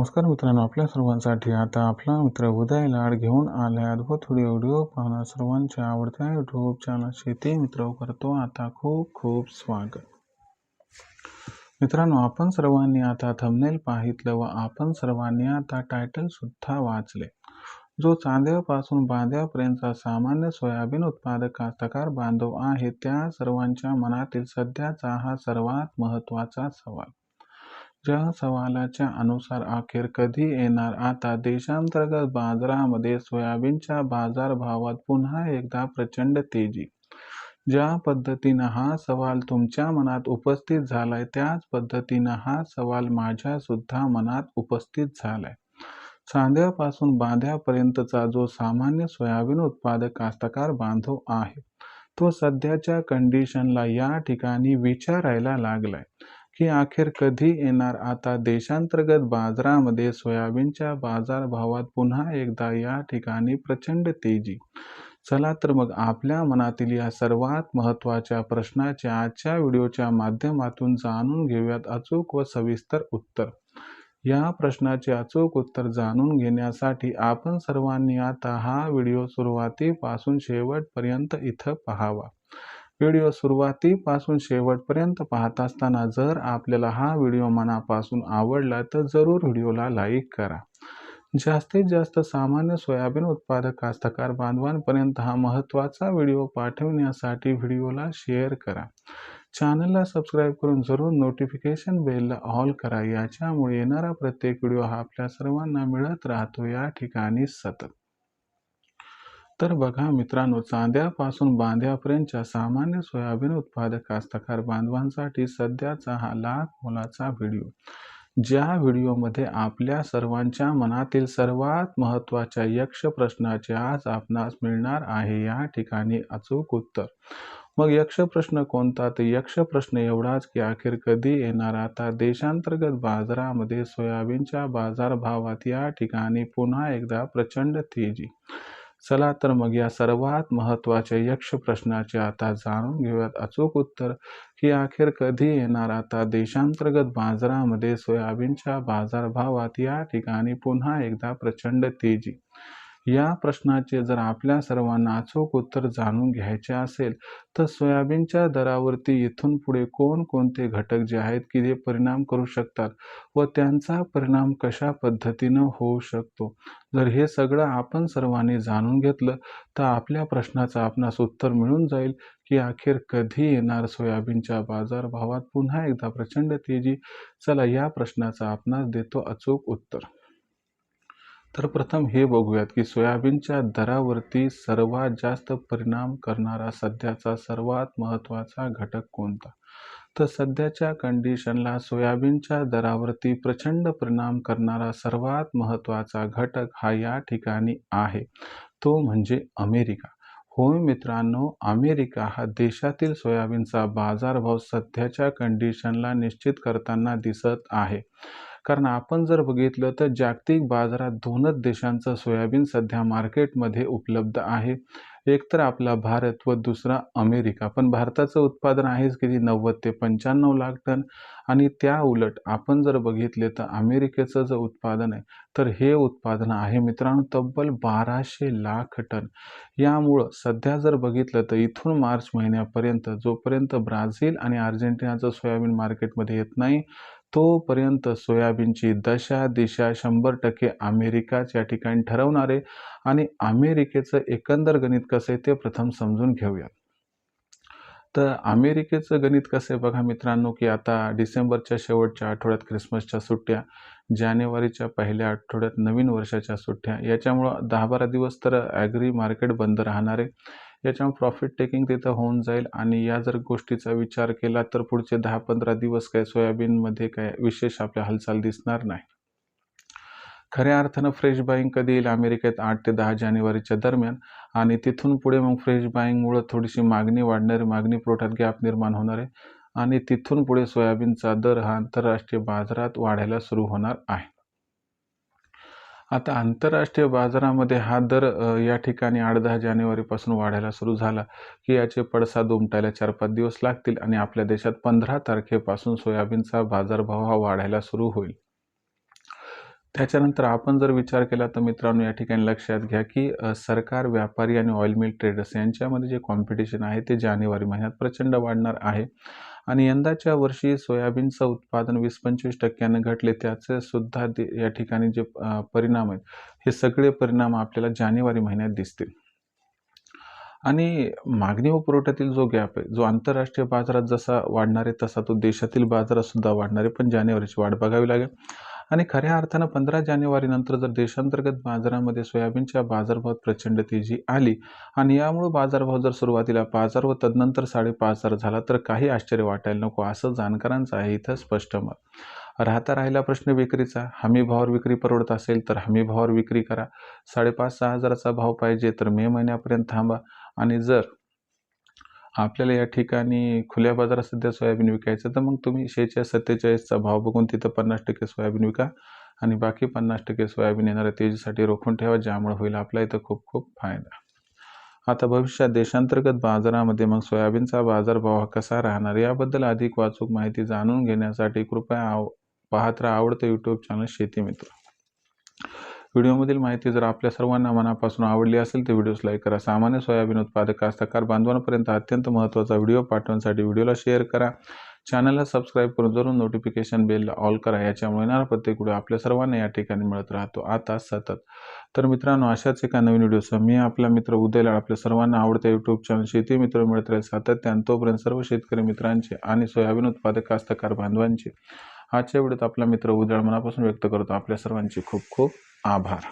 नमस्कार मित्रांनो आपल्या सर्वांसाठी आता आपला मित्र उदय लाड घेऊन आलाय अद्भुत व्हिडिओ व्हिडिओ पाहणार सर्वांच्या आवडत्या युट्यूब चॅनल शेती मित्र करतो आता खूप खूप स्वागत. मित्रांनो आपण सर्वांनी आता थंबनेल पाहितलं व आपण सर्वांनी आता टायटल सुद्धा वाचले. जो चांद्यापासून बांद्यापर्यंतचा सामान्य सोयाबीन उत्पादक कास्तकार बांधव आहे त्या सर्वांच्या मनातील सध्याचा हा सर्वात महत्त्वाचा सवाल. ज्या सवालाच्या अनुसार अखेर कधी येणार? आता देशांतर्गत बाजारामध्ये सोयाबीनच्या बाजारभावात पुन्हा एकदा प्रचंड तेजी. ज्या पद्धतीनं हा सवाल तुमच्या मनात उपस्थित झालाय त्याच पद्धतीनं हा सवाल माझ्या सुद्धा मनात उपस्थित झालाय. सांध्यापासून बांध्यापर्यंतचा जो सामान्य सोयाबीन उत्पादक कास्तकार बांधव आहे तो सध्याच्या कंडिशनला या ठिकाणी विचारायला लागलाय. की अखेर कधी येणार? आता देशांतर्गत बाजारामध्ये सोयाबीनच्या बाजारभावात पुन्हा एकदा या ठिकाणी प्रचंड तेजी. चला तर मग आपल्या मनातील या सर्वात महत्त्वाच्या प्रश्नाचे आजच्या व्हिडिओच्या माध्यमातून जाणून घेऊयात अचूक व सविस्तर उत्तर. या प्रश्नाचे अचूक उत्तर जाणून घेण्यासाठी आपण सर्वांनी आता हा व्हिडिओ सुरुवातीपासून शेवटपर्यंत इथं पाहावा. व्हिडिओ सुरुवातीपासून शेवटपर्यंत पाहत असताना जर आपल्याला हा व्हिडिओ मनापासून आवडला तर जरूर व्हिडिओला लाईक करा. जास्तीत जास्त सामान्य सोयाबीन उत्पादक कास्तकार बांधवांपर्यंत हा महत्त्वाचा व्हिडिओ पाठवण्यासाठी व्हिडिओला शेअर करा. चॅनलला सबस्क्राईब करून जरूर नोटिफिकेशन बेलला ऑल करा याच्यामुळे येणारा प्रत्येक व्हिडिओ हा आपल्या सर्वांना मिळत राहतो. या ठिकाणी सतत तर बघा मित्रांनो चांद्यापासून बांध्यापर्यंतच्या सामान्य सोयाबीन उत्पादक कास्तकार बांधवांसाठी सध्याचा हा लाख मोलाचा व्हिडिओ. ज्या व्हिडिओमध्ये आपल्या सर्वांच्या मनातील सर्वात महत्त्वाच्या यक्ष प्रश्नाचे आज आपणास मिळणार आहे या ठिकाणी अचूक उत्तर. मग यक्ष प्रश्न कोणता? तर यक्ष प्रश्न एवढाच की अखेर कधी येणार? आता देशांतर्गत बाजारामध्ये सोयाबीनच्या बाजारभावात या ठिकाणी पुन्हा एकदा प्रचंड तेजी. चला तर मग या सर्वात महत्त्वाच्या यक्ष प्रश्नाचे आता जाणून घेऊयात. अचूक उत्तर की अखेर कधी येणार आता देशांतर्गत बाजारामध्ये सोयाबीनच्या बाजारभावात या ठिकाणी पुन्हा एकदा प्रचंड तेजी? या प्रश्नाचे जर आपल्या सर्वांना अचूक उत्तर जाणून घ्यायचे असेल तर सोयाबीनच्या दरावरती इथून पुढे कोणकोणते घटक जे आहेत की ते परिणाम करू शकतात व त्यांचा परिणाम कशा पद्धतीनं होऊ शकतो? जर हे सगळं आपण सर्वांनी जाणून घेतलं तर आपल्या प्रश्नाचं आपणास उत्तर मिळून जाईल की अखेर कधी येणार सोयाबीनच्या बाजारभावात? पुन्हा एकदा प्रचंड तेजी. चला या प्रश्नाचा आपणास देतो अचूक उत्तर. तर प्रथम हे बघूयात की सोयाबीनच्या दरावरती सर्वात जास्त परिणाम करणारा सध्याचा सर्वात महत्त्वाचा घटक कोणता? तर सध्याच्या कंडिशनला सोयाबीनच्या दरावरती प्रचंड परिणाम करणारा सर्वात महत्त्वाचा घटक हा या ठिकाणी आहे. तो म्हणजे अमेरिका. होय मित्रांनो अमेरिका हा देशातील सोयाबीनचा बाजारभाव सध्याच्या कंडिशनला निश्चित करताना दिसत आहे. कारण आपण जर बघितलं तर जागतिक बाजारात दोनच देशांचं सोयाबीन सध्या मार्केटमध्ये उपलब्ध आहे. एक तर आपला भारत व दुसरा अमेरिका. पण भारताचं उत्पादन आहेच किती? नव्वद ते पंच्याण्णव लाख टन. आणि त्या उलट आपण जर बघितले तर अमेरिकेचं जे उत्पादन आहे तर हे उत्पादन आहे मित्रांनो तब्बल बाराशे लाख टन. यामुळं सध्या जर बघितलं तर इथून मार्च महिन्यापर्यंत जोपर्यंत ब्राझील आणि अर्जेंटिनाचं सोयाबीन मार्केटमध्ये येत नाही तोपर्यंत सोयाबीनची दशा दिशा शंभर टक्के अमेरिकाच या ठिकाणी ठरवणारे आणि अमेरिकेचं एकंदर गणित कसं आहे ते प्रथम समजून घेऊयात. तर अमेरिकेचं गणित कसं आहे बघा मित्रांनो की आता डिसेंबरच्या शेवटच्या आठवड्यात ख्रिसमसच्या सुट्ट्या जानेवारीच्या पहिल्या आठवड्यात नवीन वर्षाच्या सुट्ट्या याच्यामुळं दहा बारा दिवस तर ॲग्री मार्केट बंद राहणार. आहे याच्यामुळे प्रॉफिट टेकिंग तिथं होऊन जाईल. आणि या जर गोष्टीचा विचार केला तर पुढचे दहा पंधरा दिवस काय सोयाबीनमध्ये काय विशेष आपल्या हालचाल दिसणार नाही. खऱ्या अर्थानं फ्रेश बाईंग कधी येईल? अमेरिकेत आठ ते दहा जानेवारीच्या दरम्यान. आणि तिथून पुढे मग फ्रेश बाईंगमुळं थोडीशी मागणी वाढणारी मागणी पुरवठ्यात गॅप निर्माण होणार आहे. आणि तिथून पुढे सोयाबीनचा दर हा आंतरराष्ट्रीय बाजारात वाढायला सुरू होणार आहे. आता आंतरराष्ट्रीय बाजारामध्ये हा दर या ठिकाणी आठ दहा जानेवारीपासून वाढायला सुरू झाला की याचे पडसाद उमटायला चार पाच दिवस लागतील आणि आपल्या देशात पंधरा तारखेपासून सोयाबीनचा बाजारभाव हा वाढायला सुरू होईल. त्याच्यानंतर आपण जर विचार केला तर मित्रांनो या ठिकाणी लक्षात घ्या की सरकार व्यापारी आणि ऑइल मिल ट्रेडर्स यांच्यामध्ये जे कॉम्पिटिशन आहे ते जानेवारी महिन्यात प्रचंड वाढणार आहे. आणि यंदाच्या वर्षी सोयाबीनचं उत्पादन वीस पंचवीस टक्क्यानं घटले त्याचे सुद्धा या ठिकाणी जे परिणाम आहेत हे सगळे परिणाम आपल्याला जानेवारी महिन्यात दिसतील. आणि मागणी व पुरवठ्यातील जो गॅप आहे जो आंतरराष्ट्रीय बाजारात जसा वाढणार आहे तसा तो देशातील बाजारात सुद्धा वाढणार आहे पण जानेवारीची वाढ बघावी लागेल. आणि खऱ्या अर्थानं पंधरा जानेवारी नंतर जर देशांतर्गत बाजारामध्ये सोयाबीनच्या बाजारभावात प्रचंड तेजी आली आणि यामुळे बाजारभाव जर सुरुवातीला बाजार व तदनंतर साडेपाच हजार झाला तर काही आश्चर्य वाटायला नको असं जाणकारांचं आहे इथं स्पष्ट मत. राहता राहिला प्रश्न विक्रीचा. हमी भावावर विक्री परवडत असेल तर हमी भावावर विक्री करा. साडेपाच सहा हजाराचा भाव पाहिजे तर मे महिन्यापर्यंत थांबा आणि जर आपल्याला या ठिकाणी खुल्या बाजारात सध्या सोयाबीन विकायचं तर मग तुम्ही शेहेचाळीस सत्तेचाळीसचा भाव बघून तिथं पन्नास टक्के सोयाबीन विका आणि बाकी पन्नास टक्के सोयाबीन येणाऱ्या तेजीसाठी रोखून ठेवा ज्यामुळे होईल आपला इथं खूप खूप फायदा. आता भविष्यात देशांतर्गत बाजारामध्ये मग सोयाबीनचा बाजारभाव हा कसा राहणार याबद्दल अधिक वाचूक माहिती जाणून घेण्यासाठी कृपया आव पाहत राहा आवडतं यूट्यूब चॅनल शेती मित्र. व्हिडिओमधील माहिती जर आपल्या सर्वांना मनापासून आवडली असेल तर व्हिडिओस लाईक करा. सामान्य सोयाबीन उत्पादक कास्तकार बांधवांपर्यंत अत्यंत महत्त्वाचा व्हिडिओ पाठवण्यासाठी व्हिडिओला शेअर करा. चॅनलला सबस्क्राईब करून जरूर नोटिफिकेशन बेलला ऑल करा. याच्यामुळे येणारा प्रत्येक व्हिडिओ आपल्या सर्वांना या ठिकाणी मिळत राहतो. आता सतत. तर मित्रांनो अशाच एका नवीन व्हिडिओसह मी आपला मित्र उदयला आपल्या सर्वांना आवडत्या यूट्यूब चॅनल शेती मित्र मिळत राहील सातत्यानं. तोपर्यंत सर्व शेतकरी मित्रांचे आणि सोयाबीन उत्पादक कास्तकार बांधवांचे आजच्या व्हिडिओत आपला मित्र उदळ मनापासून व्यक्त करतो. आपल्या सर्वांची खूप खूप आभार.